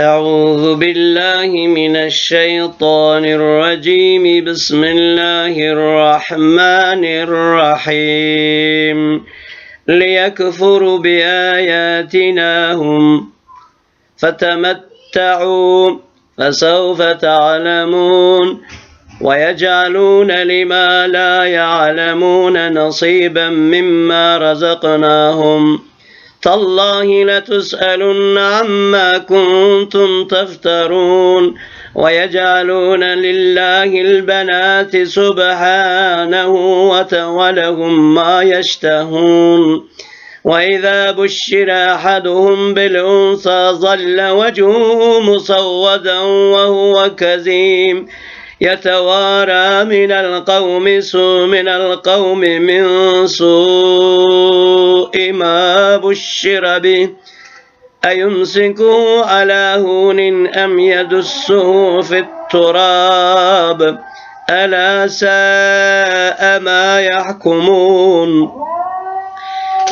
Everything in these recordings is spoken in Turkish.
أعوذ بالله من الشيطان الرجيم. بسم الله الرحمن الرحيم. ليكفروا بآياتنا هم فتمتعوا فسوف تعلمون. ويجعلون لما لا يعلمون نصيبا مما رزقناهم. تالله لتسألن عما كنتم تفترون ويجعلون لله البنات سبحانه وت- ولهم ما يشتهون وإذا بشر أحدهم بالأنثى ظل وجهه مسودا وهو كظيم يتوارى من القوم سوء من القوم من سوء ما بشر به. أيمسكه على هون أم يدسه في التراب؟ ألا ساء ما يحكمون؟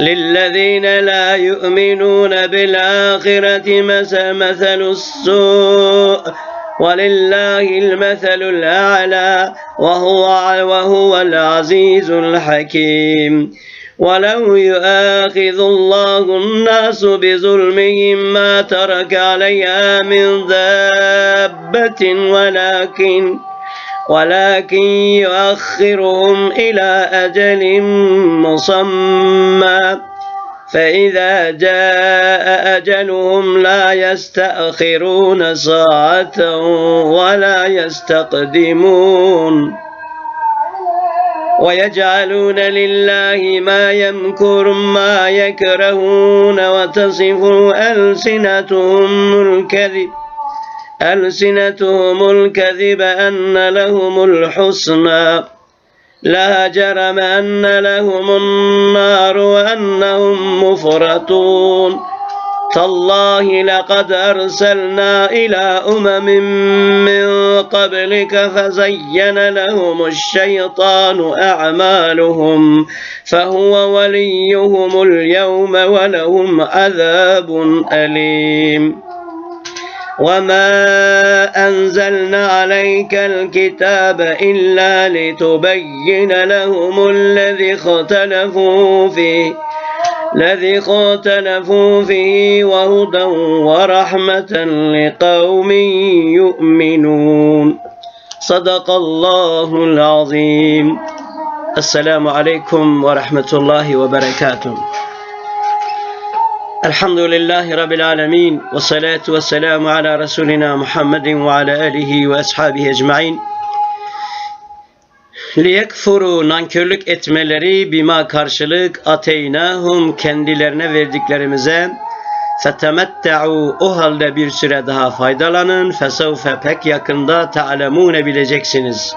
للذين لا يؤمنون بالآخرة مثل, السوء. ولله المثل الأعلى وهو, وهو العزيز الحكيم. ولو يؤاخذ الله الناس بظلمهم ما ترك عليها من دابة ولكن ولكن يؤخرهم إلى أجل مسمى. فإذا جاء أجلهم لا يستأخرون ساعة ولا يستقدمون ويجعلون لله ما يمكر ما يكرهون وتصف ألسنتهم الكذب ألسنتهم الكذب أن لهم الحسنى لا جرم أن لهم النار وأنهم مفرطون تالله لقد أرسلنا إلى أمم من قبلك فزين لهم الشيطان أعمالهم فهو وليهم اليوم ولهم عذاب أليم وما أنزلنا عليك الكتاب إلا لتبين لهم الذي اختلفوا فيه الذي اختلفوا فيه وهدى ورحمة لقوم يؤمنون صدق الله العظيم السلام عليكم ورحمة الله وبركاته Elhamdülillahi Rabbil Alemin ve salatu ve selamu ala Resulina Muhammedin ve ala alihi ve ashabihi ecmain. Liyekfuru nankörlük etmeleri bima karşılık ateynahum kendilerine verdiklerimize fetemette'u o halde bir süre daha faydalanın fesevfe pek yakında te'alemune bileceksiniz.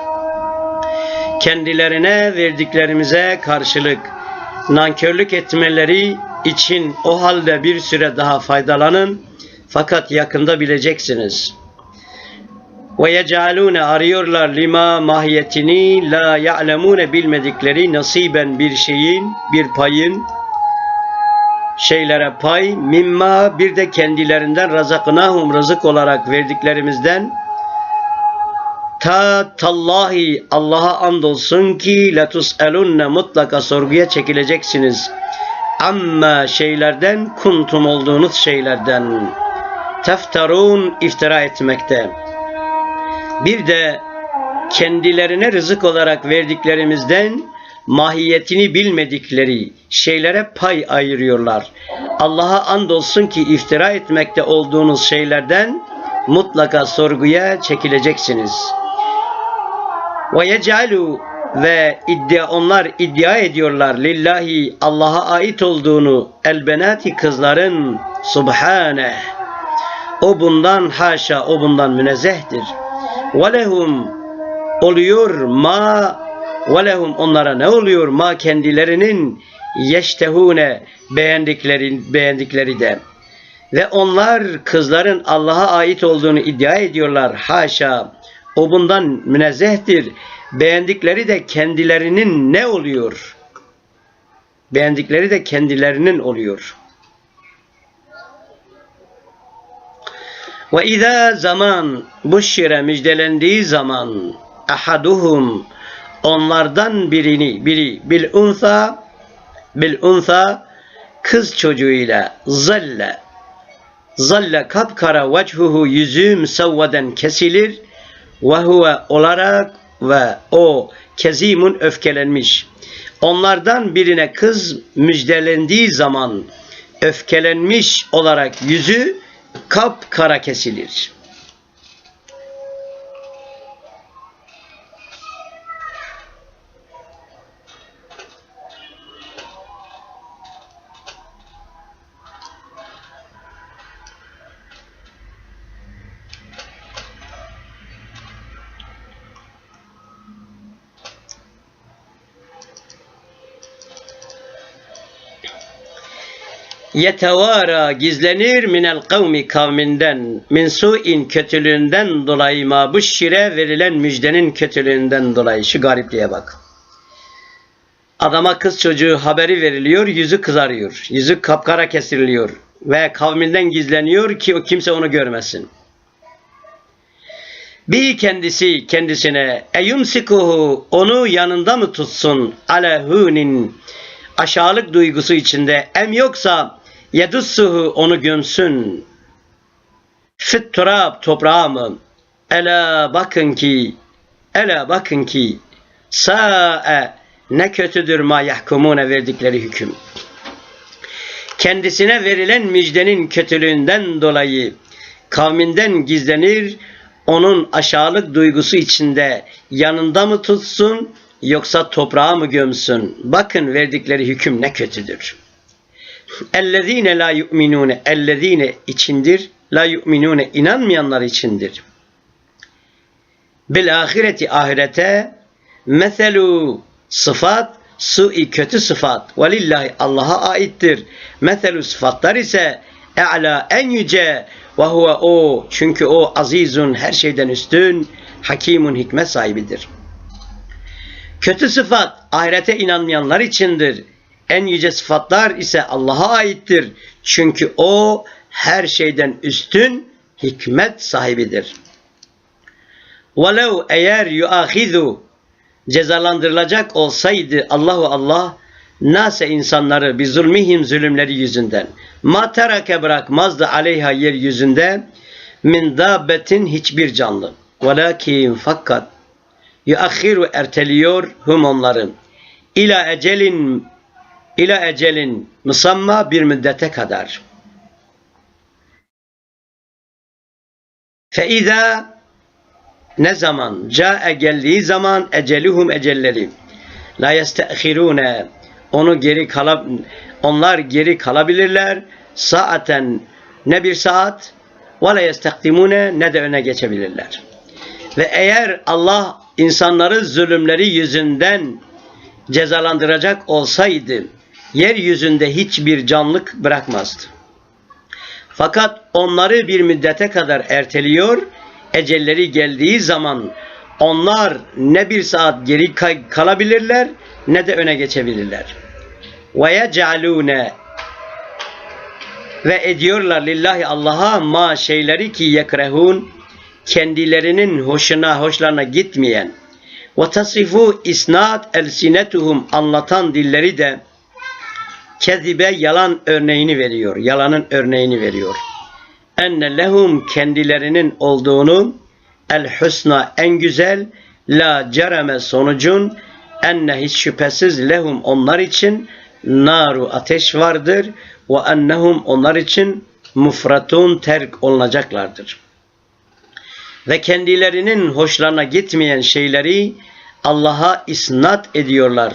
Kendilerine verdiklerimize karşılık nankörlük etmeleri için o halde bir süre daha faydalanın fakat yakında bileceksiniz.'' Ve yecalune arıyorlar lima mahiyetini la ya'lemune bilmedikleri nasiben bir şeyin, bir payın şeylere pay mimma bir de kendilerinden razaknahum rızık olarak verdiklerimizden ta tallahi Allah'a andolsun ki letus'elunne mutlaka sorguya çekileceksiniz. Amma şeylerden kuntum olduğunuz şeylerden teftarun iftira etmekte. Bir de kendilerine rızık olarak verdiklerimizden mahiyetini bilmedikleri şeylere pay ayırıyorlar. Allah'a andolsun ki iftira etmekte olduğunuz şeylerden mutlaka sorguya çekileceksiniz. Ve yec'alu ve iddia onlar iddia ediyorlar lillahi Allah'a ait olduğunu elbenati kızların subhane o bundan haşa o bundan münezzehtir. Ve lehum oluyor ma ve lehum onlara ne oluyor ma kendilerinin yeştehune beğendikleri beğendikleri de ve onlar kızların Allah'a ait olduğunu iddia ediyorlar. Haşa o bundan münezzehtir. Beğendikleri de kendilerinin ne oluyor? Beğendikleri de kendilerinin oluyor. Ve izâ zaman buşşire müjdelendiği zaman ahaduhum onlardan birini biri bil unsa bil unsa kız çocuğuyla zalle zalle kapkara vechhuhu yüzü müsevveden kesilir ve huve olarak ve o kezimun öfkelenmiş. Onlardan birine kız müjdelendiği zaman öfkelenmiş olarak yüzü kapkara kesilir. Yetevara gizlenir minel kavmi kavminden min su'in kötülüğünden dolayı ma bu şire verilen müjdenin kötülüğünden dolayı şu garipliğe bak. Adama kız çocuğu haberi veriliyor, yüzü kızarıyor. Yüzü kapkara kesiliyor ve kavminden gizleniyor ki o kimse onu görmesin. Bir kendisi kendisine eyumsikuhu onu yanında mı tutsun ale hunin aşağılık duygusu içinde em yoksa yedussuhu onu gömsün fit turab toprağa mı ela bakın ki ela bakın ki sa'e ne kötüdür ma yahkumune verdikleri hüküm kendisine verilen müjdenin kötülüğünden dolayı kavminden gizlenir onun aşağılık duygusu içinde yanında mı tutsun yoksa toprağa mı gömsün? Bakın verdikleri hüküm ne kötüdür. Ellezine la yu'minune ellezine içindir. La yu'minune inanmayanlar içindir. Bil ahireti ahirete meselu sıfat su'i kötü sıfat velillahi Allah'a aittir. Meselu sıfatlar ise e'la en yüce ve huve o çünkü o azizun her şeyden üstün hakimun hikmet sahibidir. Kötü sıfat ahirete inanmayanlar içindir. En yüce sıfatlar ise Allah'a aittir. Çünkü O her şeyden üstün hikmet sahibidir. Velev eğer yuahidu cezalandırılacak olsaydı Allahu Allah nase insanları bir zulmihim zulümleri yüzünden ma terake bırakmazdı aleyha yeryüzünde min dabbetin hiçbir canlı. Velakin fakat yuahiru erteliyor hum onların ila ecelin ila ecelin musamma bir müddete kadar. Feiza ne zaman? Cae geldiği zaman eceluhum ecelleri. La yestehirune onu geri kalab onlar geri kalabilirler saaten. Ne bir saat? Ve la yestakdimune ne de öne geçebilirler. Ve eğer Allah insanları zulümleri yüzünden cezalandıracak olsaydı yeryüzünde hiçbir canlık bırakmazdı. Fakat onları bir müddete kadar erteliyor, ecelleri geldiği zaman onlar ne bir saat geri kalabilirler ne de öne geçebilirler. Ve yec'alune ve ediyorlar lillahi Allah'a ma şeyleri ki yekrehun kendilerinin hoşuna hoşlarına gitmeyen ve tasifu isnat elsinetuhum anlatan dilleri de kezibe yalan örneğini veriyor. Yalanın örneğini veriyor. Enne lehum kendilerinin olduğunu el husna en güzel la cereme sonucun enne hiç şüphesiz lehum onlar için naru ateş vardır ve ennehum onlar için mufratun terk olunacaklardır. Ve kendilerinin hoşlarına gitmeyen şeyleri Allah'a isnat ediyorlar.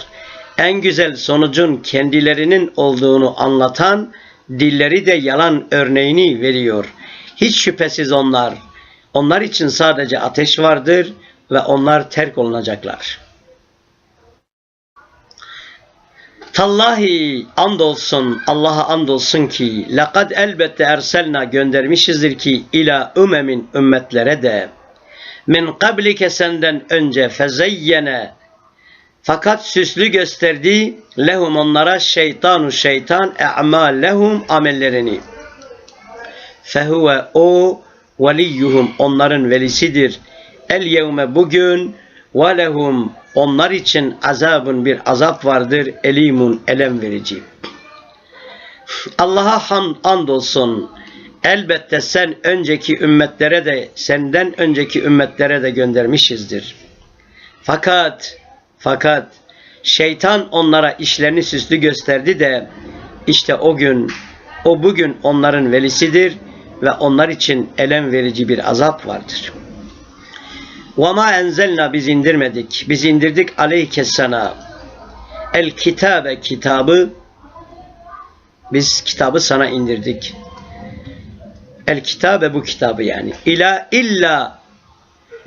En güzel sonucun kendilerinin olduğunu anlatan dilleri de yalan örneğini veriyor. Hiç şüphesiz onlar, onlar için sadece ateş vardır ve onlar terk olunacaklar. Tallahi andolsun Allah'a andolsun ki lakad elbette erselna göndermişizdir ki ila ümemin ümmetlere de min kablike senden önce fezeyyene fakat süslü gösterdi lehum onlara şeytanu şeytan e'mal lehum amellerini. Fehuve o veliyyuhum onların velisidir. El yevme bugün ve lehum onlar için azabın bir azap vardır. Elimun elem verici. Allah'a hamd andolsun. Elbette sen önceki ümmetlere de senden önceki ümmetlere de göndermişizdir. Fakat fakat şeytan onlara işlerini süslü gösterdi de işte o gün o bugün onların velisidir ve onlar için elem verici bir azap vardır. وَمَا enzelna biz indirmedik. Biz indirdik aleyke sana. El kitabe kitabı biz kitabı sana indirdik. El kitabe bu kitabı yani. İla illa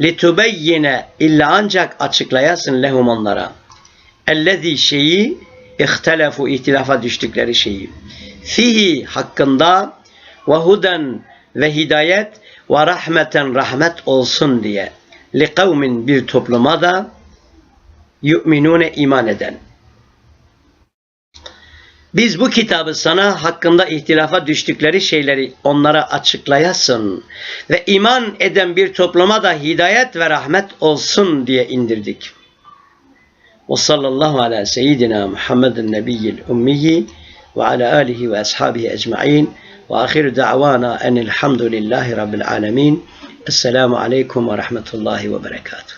litubeyyine illa ancak açıklayasın lehum onlara. Ellezî şeyi ihtelefu ihtilafa düştükleri şeyi. Fihi hakkında ve huden ve hidayet ve rahmeten rahmet olsun diye. Li kavmin bir topluma da yu'minune iman eden. Biz bu kitabı sana hakkında ihtilafa düştükleri şeyleri onlara açıklayasın ve iman eden bir topluma da hidayet ve rahmet olsun diye indirdik. Ve sallallahu ala seyyidina Muhammedin nebiyyil ummiyi ve ala alihi ve ashabihi ecma'in ve ahiru da'vana enilhamdülillahi rabbil alemin. Esselamu aleyküm ve rahmetullahi ve berekatuhu.